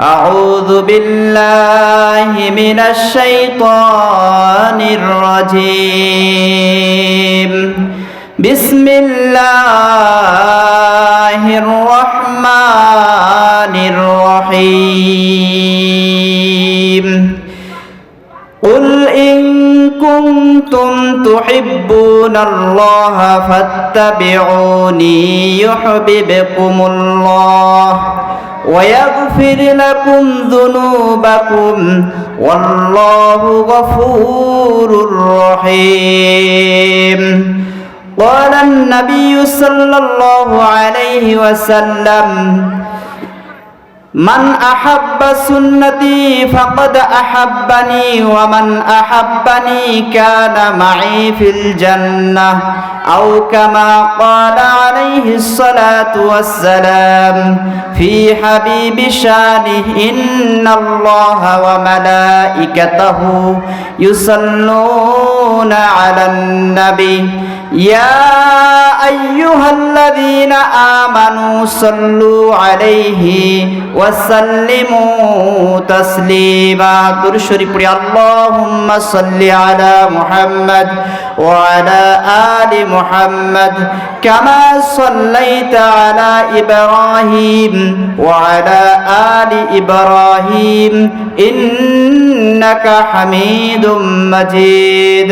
أعوذ بالله من الشيطان الرجيم بسم الله الرحمن الرحيم قل إن كنتم تحبون الله فاتبعوني يحببكم الله ويغفر لكم ذنوبكم والله غفور رحيم. قال النبي صلى الله عليه وسلم من أحب سنتي فقد أحبني ومن أحبني كان معي في الجنة أو كما قال عليه الصلاة والسلام في حبيب شانه إن الله وملائكته يصلون على النبي يا أيها الذين آمنوا صلوا عليه وسلموا تسليما. درشري بري اللهم صل على محمد وعلى آل محمد كما صليت على إبراهيم وعلى آل إبراهيم إنك حميد مجيد.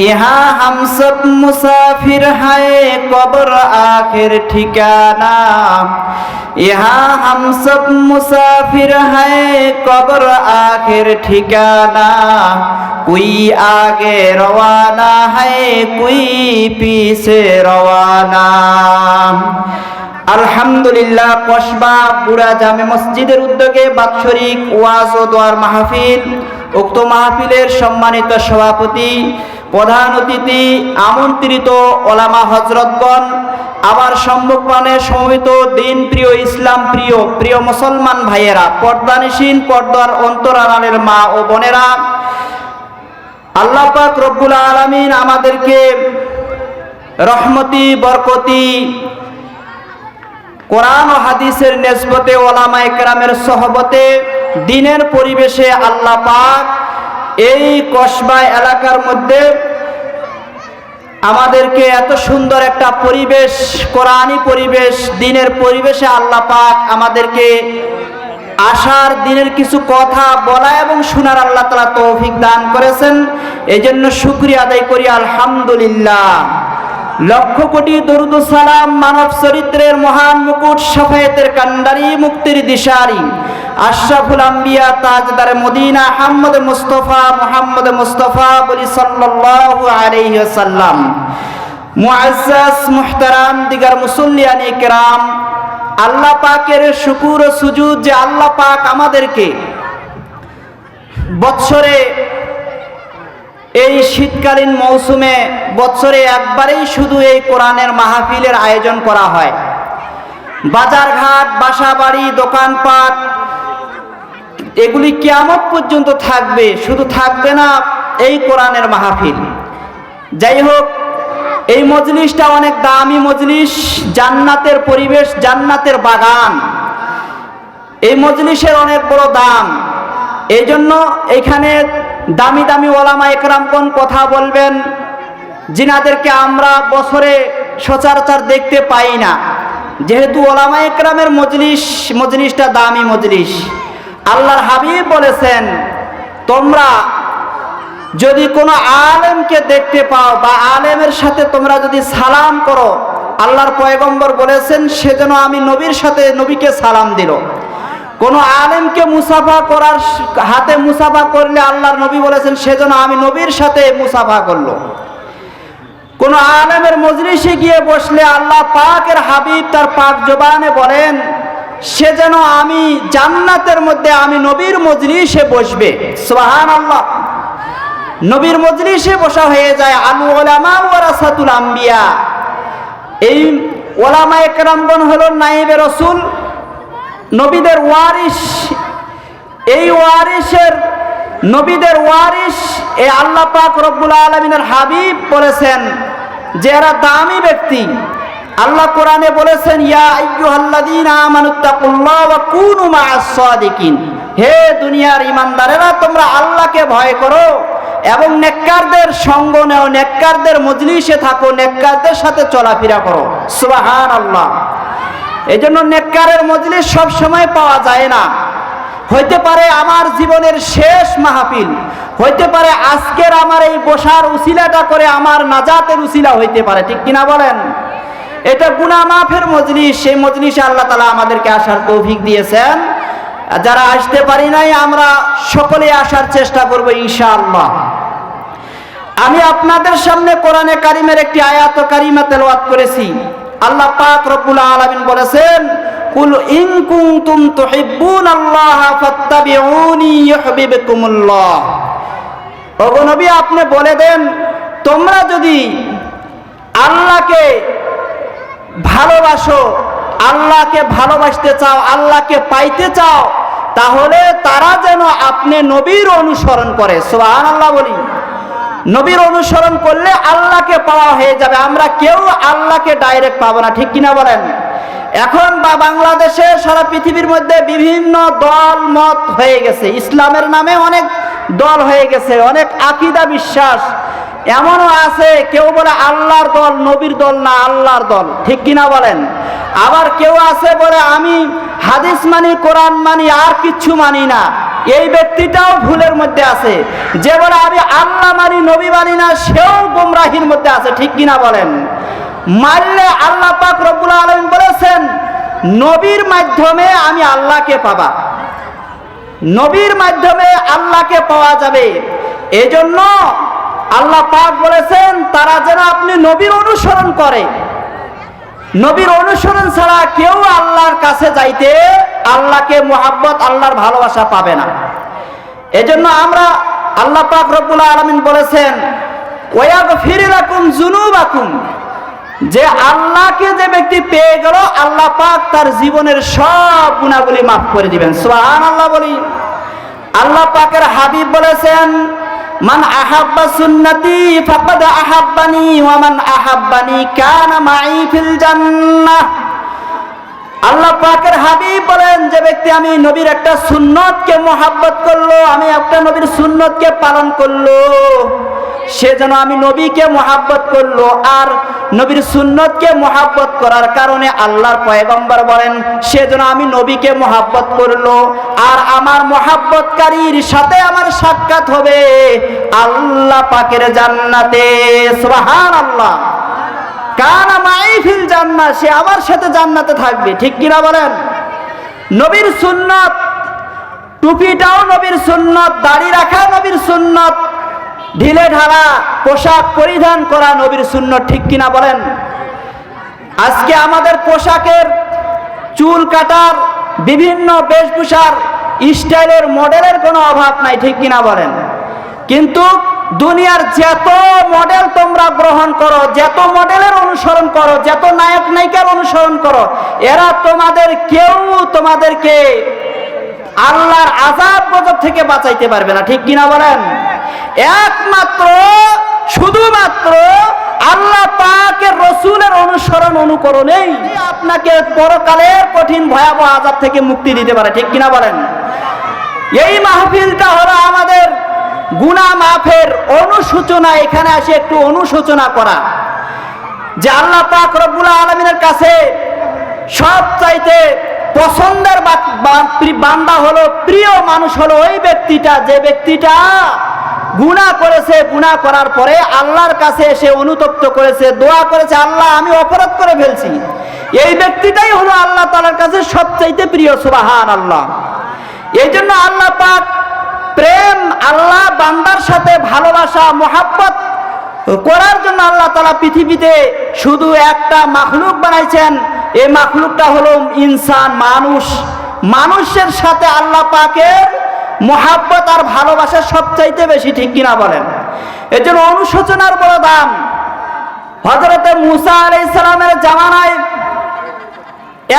ইহা হাম সব মুসাফির হায়, কবর আখের ঠিকানা। ইহা হাম সব মুসাফির হায়, কবর আখের ঠিকানা। কুই আগে রওয়ানা হায়, কুই পিছে রওয়ানা। আলহামদুলিল্লাহ কসবা পুরা জামে মসজিদের উদ্যোগে বাৎসরিক ওয়াজ ও দোয়ার মাহফিল, উক্ত মাহফিলের সম্মানিত সভাপতি প্রধান অতিথি আমন্ত্রিত ওলামা হজরতগণ, আমার সম্মুখপানে সমবেত দিন প্রিয় ইসলাম প্রিয় প্রিয় মুসলমান ভাইয়েরা, পর্দানিসীন পর্দার অন্তরালের মা ও বোনেরা, আল্লাহ পাক রব্বুল আলমিন আমাদেরকে রহমতি, বরকতি, কোরআন ও হাদিসের নেসবতে ওলামা একরামের সহবতে, দিনের পরিবেশে আল্লাহ পাক এই কসবা এলাকার মধ্যে আমাদেরকে এত সুন্দর একটা পরিবেশ কোরআনী পরিবেশ, দিনের পরিবেশে আল্লাহ পাক আমাদেরকে আসার দিনের কিছু কথা বলা এবং শোনার আল্লাহ তালা তৌফিক দান করেছেন। এই জন্য শুক্রিয়া আদায় করি, আলহামদুলিল্লাহ। লক্ষ কোটি দরুদ সালাম মানব চরিত্রের মহান মুকুট সফেতের কান্ডারি মুক্তির দিশারি। আশরাফুল আম্বিয়া তাজদার Madina Ahmad Mustafa Muhammad Mustafa বলি সাল্লাল্লাহু আলাইহি ওয়াসাল্লাম। মুআজ্জাজ মুহতারাম দিগার মুসল্লিয়ানি কিরাম। আল্লাহ পাকের শুকুর ও সুজুদ যে আল্লাহ পাক আমাদেরকে বৎসরে এই শীতকালীন মৌসুমে বছরে একবারেই শুধু এই কোরআনের মাহফিলের আয়োজন করা হয়। বাজারঘাট বাসা বাড়ি দোকানপাট, এগুলি কেয়ামত পর্যন্ত থাকবে, শুধু থাকবে না এই কোরআনের মাহফিল। যাই হোক, এই মজলিসটা অনেক দামি মজলিস, জান্নাতের পরিবেশ, জান্নাতের বাগান। এই মজলিসের অনেক বড় দাম। এই জন্য এখানে দামি দামি ওলামা একরামগণ কথা বলবেন? যিনাদেরকে আমরা বছরে সচরাচর দেখতে পাই না। যেহেতু ওলামা একরামের মজলিস, মজলিসটা দামি মজলিস। আল্লাহর হাবিব বলেছেন, তোমরা যদি কোনো আলেমকে দেখতে পাও বা আলেমের সাথে তোমরা যদি সালাম করো, আল্লাহর পয়গম্বর বলেছেন সেজন্য আমি নবীর সাথে নবীকে সালাম দিল। কোন আলেমকে মুসাফা করার হাতে মুসাফা করলে আল্লাহর নবী বলেছেন সেজন্য আমি নবীর সাথে মুসাফা করল। কোন আলেমের মজলিসে গিয়ে বসলে আল্লাহ পাকের হাবিব তার পাক জবানে বলেন, সে যেন আমি জান্নাতের মধ্যে আমি নবীর মজলিসে বসবে। সোহান আল্লাহ নবীর মজলিসে বসা হয়ে যায় আলু ওলামা ওয়ারাসাতুল আম্বিয়া। এই ওলামা একরামগণ হলো নাইবে রসুল। নবীদের ওয়ারিস এই ওয়ারিসের নবীদের ওয়ারিস এ আল্লাহ পাক রব্বুল আলমিনের হাবিব বলেছেন যে এরা দামি ব্যক্তি। আল্লাহ কোরআনে বলেছেন হে দুনিয়ার ইমানদারেরা, তোমরা আল্লাহকে ভয় করো এবং নেককারদের সঙ্গ নেও, নেককারদের মজলিসে থাকো, নেককারদের সাথে চলাফেরা করো। সুবাহান আল্লাহ এই জন্য নেককারের মজলিস সব সময় পাওয়া যায় না। হইতে পারে আমার জীবনের শেষ মাহফিল, হইতে পারে আজকের আমার এই বসার উসিলাটা করে আমার নাজাতের উসিলা হইতে পারে, ঠিক কিনা বলেন? এটা গুনা মাফের মজলিস, সেই মজলিসে আল্লাহ তালা আমাদেরকে আসার তৌফিক দিয়েছেন। যারা আসতে পারি নাই, আমরা সকলে আসার চেষ্টা করব ইনশাআল্লাহ। আমি আপনাদের সামনে কোরআনে কারিমের একটি আয়াত কারিমা তেলাওয়াত করেছি। আল্লাহ পাক রব্বুল আলামিন বলেছেন কুল ইন কুনতুম তুহিব্বুন আল্লাহ ফাত্তাবিউনি ইউহিব্বুকুমুল্লাহ। ওগো নবী, আপনি বলে দেন, তোমরা যদি আল্লাহকে ভালোবাসো, আল্লাহকে ভালোবাসতে চাও, আল্লাহকে পাইতে চাও, তাহলে তারা যেন আপনি নবীর অনুসরণ করে। সুবহান আল্লাহ বলি। নবীর অনুসরণ করলে আল্লাহকে পাওয়া হয়ে যাবে। আমরা কেউ আল্লাহকে ডাইরেক্ট পাবো না, ঠিক কিনা বলেন? এখন বা বাংলাদেশে সারা পৃথিবীর মধ্যে বিভিন্ন দল, মত হয়ে গেছে। ইসলামের নামে অনেক দল হয়ে গেছে, অনেক আকিদা বিশ্বাস। এমনও আছে, কেউ বলে আল্লাহর দল, নবীর দল না, আল্লাহর দল। ঠিক কিনা বলেন? আবার কেউ আছে বলে, আমি হাদিস মানি, কোরআন মানি, আর কিচ্ছু মানি না। এই ব্যক্তিটাও ভুলের মধ্যে আছে। যে বলে, আমি আল্লাহ মানি, নবী মানি না, সেও গোমরাহির মধ্যে আছে। ঠিক কিনা বলেন? মারলে আল্লাহ পাক রব্বুল আলমিন বলেছেন, নবীর মাধ্যমে আমি আল্লাহকে পাবা। নবীর মাধ্যমে আল্লাহকে পাওয়া যাবে। এজন্য আল্লাহ পাক বলেছেন, তারা যেন আপনি নবীর অনুসরণ করে। নবীর অনুসরণ ছাড়া কেউ আল্লাহর কাছে যাইতে, আল্লাহকে মোহাব্বত, আল্লাহর ভালোবাসা পাবে না। এজন্য আমরা আল্লাহ পাক রব্বুল আলমিন বলেছেন ওয়াগ ফিরে রাখুন জুনুবাকুম যে আল্লাহকে যে ব্যক্তি পেয়ে গেল, আল্লাহ পাক তার জীবনের সব গুণাগুলি মাফ করে দিবেন। সুবহান আল্লাহ বলি। আল্লাহ পাকের হাবিব বলেছেন, মান আহাব্বা সুন্নতি ফাকাদ আহাব্বানি ওয়া মান আহাব্বানি কানা মাই ফিল জান্নাহ। আল্লাহ পাকের হাবিব বলেন, যে ব্যক্তি আমি নবীর একটা সুন্নতকে মোহাব্বত করল, আমি একটা নবীর সুন্নতকে পালন করল সে যেন আমি নবীকে মোহাব্বত করল আর নবীর সুন্নতকে মোহাব্বত করার কারণে আল্লাহর পয়গম্বর বলেন, সে যেন আমি নবীকে মোহাব্বত করল আর আমার মোহাব্বতকারীর সাথে আমার সাক্ষাৎ হবে আল্লাহ পাকের জান্নাতে। সুবহান আল্লাহ কানা মাইফিল জান্নাত সে আমার সাথে জান্নাতে থাকবে, ঠিক কিনা বলেন? নবীর সুন্নত, টুপিটাও নবীর সুন্নত, দাড়ি রাখা নবীর সুন্নত ঢিলে ঢালা পোশাক পরিধান করা নবীর শূন্য ঠিক কিনা বলেন? আজকে আমাদের পোশাকের চুল কাটার বিভিন্ন বেশভূষার স্টাইলের মডেলের কোনো অভাব নাই, ঠিক কিনা বলেন? কিন্তু দুনিয়ার যত মডেল তোমরা গ্রহণ করো, যত মডেলের অনুসরণ করো, যত নায়ক নায়িকার অনুসরণ করো, এরা তোমাদের কেউ তোমাদেরকে আল্লাহর আজাব থেকে বাঁচাইতে পারবে না, ঠিক কিনা বলেন? একমাত্র, শুধুমাত্র আল্লাহ পাকের রসুলের অনুসরণ অনুকরণেই আপনাকে পরকালের কঠিন ভয়াবহ আজাব থেকে মুক্তি দিতে পারে, ঠিক কিনা বলেন? এই মাহফিলটা হলো আমাদের গুনা মাফের অনুসূচনা, এখানে আসে একটু অনুসূচনা করা। যে আল্লাহ পাক রব্বুল আলমিনের কাছে সব চাইতে পছন্দের বান্দা হলো, প্রিয় মানুষ হলো ওই ব্যক্তিটা, যে ব্যক্তিটা গুণা করেছে গুণা করার পরে আল্লাহর কাছে এসে অনুতপ্ত করেছে, দোয়া করেছে, আল্লাহ, আমি অপরাধ করে ফেলছি। এই ব্যক্তিটাই হলো আল্লাহ তালার কাছে সবচাইতে প্রিয় সুবাহান আল্লাহ এই জন্য আল্লাহ পাক প্রেম, আল্লাহ, বান্দার সাথে ভালোবাসা, মোহাব্বত করার জন্য আল্লাহ তালা পৃথিবীতে শুধু একটা মাখলুক বানাইছেন। এই মাখলুকটা হলো ইনসান, মানুষ। মানুষের সাথে আল্লাহ পাকের মোহাব্বত আর ভালোবাসা সবচাইতে বেশি, ঠিক কিনা বলেন? এর জন্য অনুশোচনার বড় দাম হজরতে মুসা আলাই সালামের জামানায়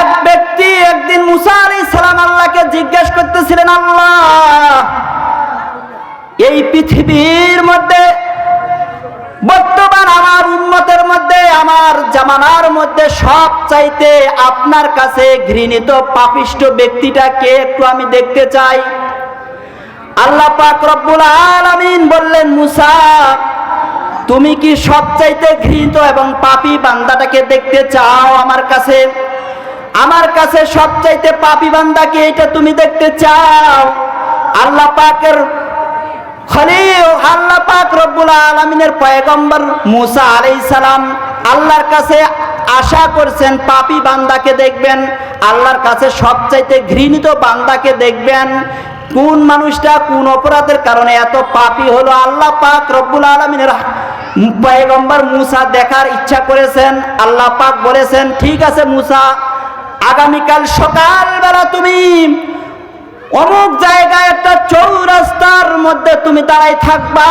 এক ব্যক্তি একদিন মুসা আলাই সালাম আল্লাহকে জিজ্ঞেস করতেছিলেন, আল্লাহ, এই পৃথিবীর মধ্যে, বর্তমান আমার উন্মতের মধ্যে, আমার জামানার মধ্যে সব চাইতে আপনার কাছে ঘৃণিত পাপিষ্ট ব্যক্তিটা কে একটু আমি দেখতে চাই? আল্লাহ পাক রব্বুল আলামিন বললেন, মুসা, তুমি কি সবচাইতে ঘৃণিত এবং পাপী বান্দাটাকে দেখতে চাও আমার কাছে? আমার কাছে সবচাইতে পাপী বান্দাকে এটা তুমি দেখতে চাও? আল্লাহ পাকের খলিল, আল্লাহ পাক রব্বুল আলামিনের পয়গম্বর মুসা আলাইহিস সালাম আল্লাহর কাছে আশা করছেন, পাপী বান্দাকে দেখবেন, আল্লাহর কাছে সবচাইতে ঘৃণিত বান্দাকে দেখবেন কোন মানুষটা কোন অপরাধের কারণে এত পাপী হলো? আল্লাহ পাক রব্বুল আলামিনের পয়গম্বর মুসা দেখার ইচ্ছা করেছেন। আল্লাহ পাক বলেছেন, ঠিক আছে মুসা, আগামীকাল সকালবেলা তুমি অমুক জায়গায় একটা চৌরাস্তার মধ্যে তুমি দাঁড়াই থাকবা।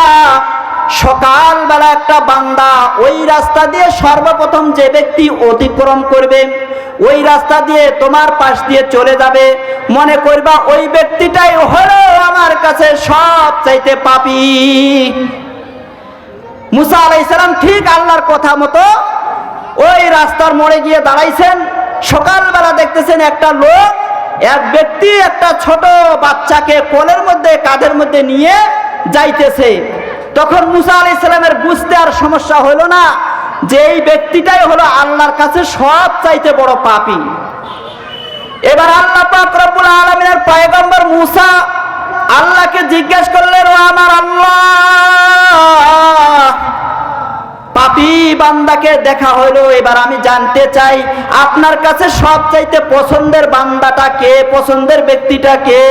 সকালবেলা একটা বান্দা ওই রাস্তা দিয়ে সর্বপ্রথম যে ব্যক্তি অতিক্রম করবে, ওই রাস্তা দিয়ে তোমার পাশ দিয়ে চলে যাবে। মনে করবা ওই ব্যক্তিটাই হলো আমার কাছে সব চাইতে পাপি। মুসা আলাইসালাম ঠিক আল্লাহর কথা মতো ওই রাস্তার মোড়ে গিয়ে দাঁড়াইছেন। সকালবেলা দেখতেছেন একটা লোক, এক ব্যক্তি একটা ছোট বাচ্চাকে কোলের মধ্যে, কাঁধের মধ্যে নিয়ে যাইতেছে। তখন মুসা আলাই সালামের বুঝতে আর সমস্যা হলো না যে এই ব্যক্তিটাই হলো আল্লাহর কাছে সব চাইতে বড় পাপী। এবার আল্লাহ পাক আলামিনের পয়গম্বর মুসা আল্লাহকে জিজ্ঞেস করলেন, ও আমার আল্লাহ, পাপি বান্দাকে দেখা হলো এবার আমি জানতে চাই, আপনার কাছে সব চাইতে পছন্দের বান্দাটা কে? পছন্দের ব্যক্তিটা কে?